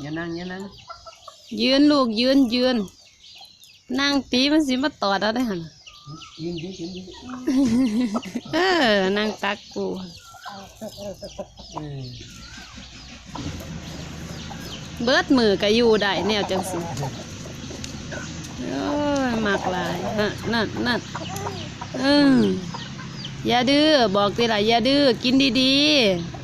อย่านั่งอย่านั่งยืนลูกยืนยืนนั่งตีมันสิมาตอดเอาได้หันยืนยืนยืนยืนเออนั่งตักปูเออเบิดมือก็อยู่ได้แนวจังสิโอ้ยมากหลายฮะนั่นนั่นอืมอย่าดื้อบอกติล่ะอย่าดื้อกินดีๆ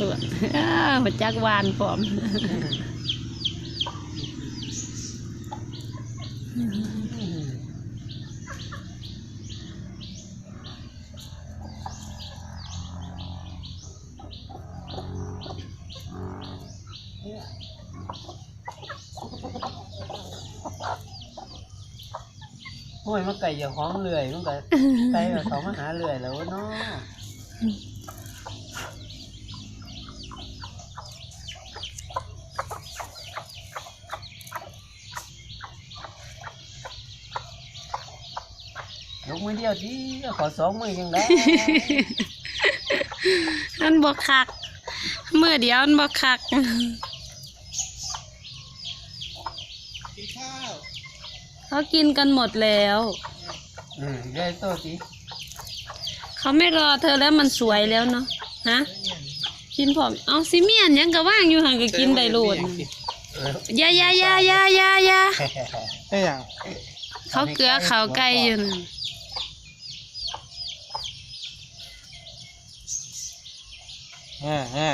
ตัวอ้าวหัวจักวานพร้อมโอ้ยมันไก่อย่าห้องเลื่อยมันไก่ไก่แบบเขามาหาเลื่อยแล้วเนาะ ยกมือเดียวทีขอสองมือยังได้ มันบกคักมือเดียวมันบกคักกินข้าวเขากินกันหมดแล้ว อืมได้โตสิเขาไม่รอเธอแล้วมันสวยแล้วเนาะฮะกินพร้อมเอาซิเมียนยังก็ว่างอยู่ห่างก็กินได้โลดเอออยาอยาอยาอยาอยาอยาไอ้ยังเขาเกลือเขาไก่อยู่นั่น แง่แง่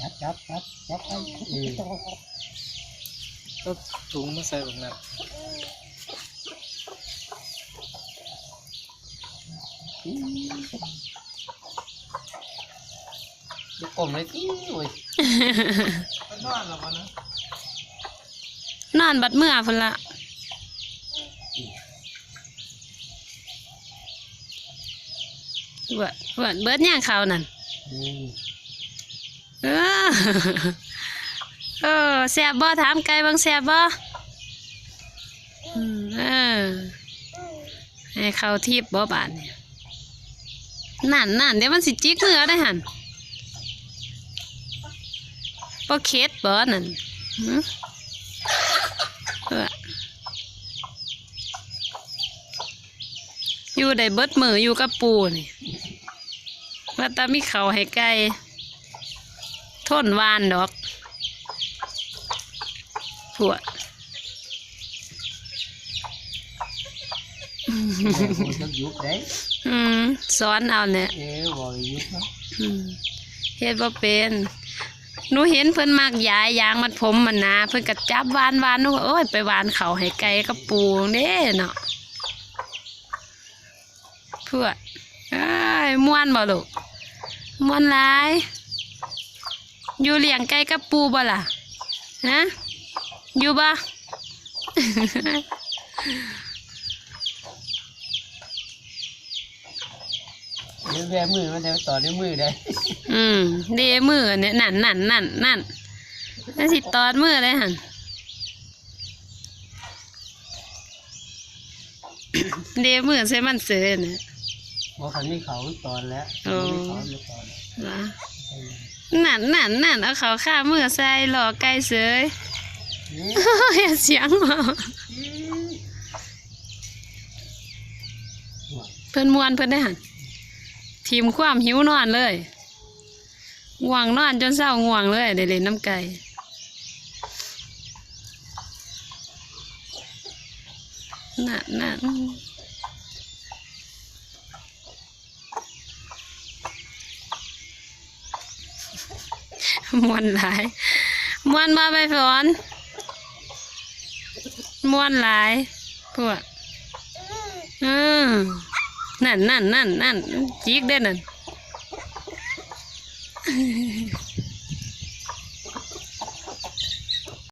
จับจับจับจับไปเออก็ถุงมาใส่แบบนั้นลูกกลมเลยที่โอ้ยนอนหรอวะนะนอนบัดเมื่อพุ่นละ เบิดเบิดเบิดย่างเขานั่นอืมเออเออแซ่บบ่ถามไก่บางแซ่บบ่อืมเออให้เขาทิพย์บ่บาดเนี่ยนั่นนั่นเดี๋ยวมันสิจิกมือเอาได้หันบ่เข็ดบ่นั่นหือเอออยู่ได้เบิดมืออยู่กับปูนี่ ว่าแตามีเขาวให้ไก่ทนวานดอกปวดบอกว่าจะยุบได้อืมสอนเอาเนี่ยเออบอกให้ยุบเนาะอืมเฮ็ดบ่เป็นหนูเห็นเพิ่นมากยายยางมัดผมมันนะเพิ่นก็จับวานวานหนูก็โอ้ยไปวานเขาให้ไก่กับปูเด้เนาะเพื่อ เอ้ยม่วนบ่ลูกม่วนหลายอยู่เลี้ยงไก่กับปูบ่ล่ะฮะอยู่บ่ เดี๋ยวแบมือมันจะต่อด้วยมือได้อืมเดมือเนี่ยนั่นนั่นนั่นนั่นนั่นสิตอดมือเลยหัน เดมือใส่มันเสือเนี่ย บอกคันนี้เขาตอนแล้วโอ้ไม่เขาไม่ตอนนะนั่นนั่นนั่นเอาเขาข้ามือใส่หลอกไก่เสือนี่อย่าเสียงหรอเพิ่นมวนเพิ่นได้หันทีมความหิวนอนเลยง่วงนอนจนเศร้าง่วงเลยได้เล่นน้ำไก่นั่นนั่น มวนหลายมวนมาไปฝนมวนหลายพวกอืมนั่นนั่นนั่นนั่นจิกได้นั่น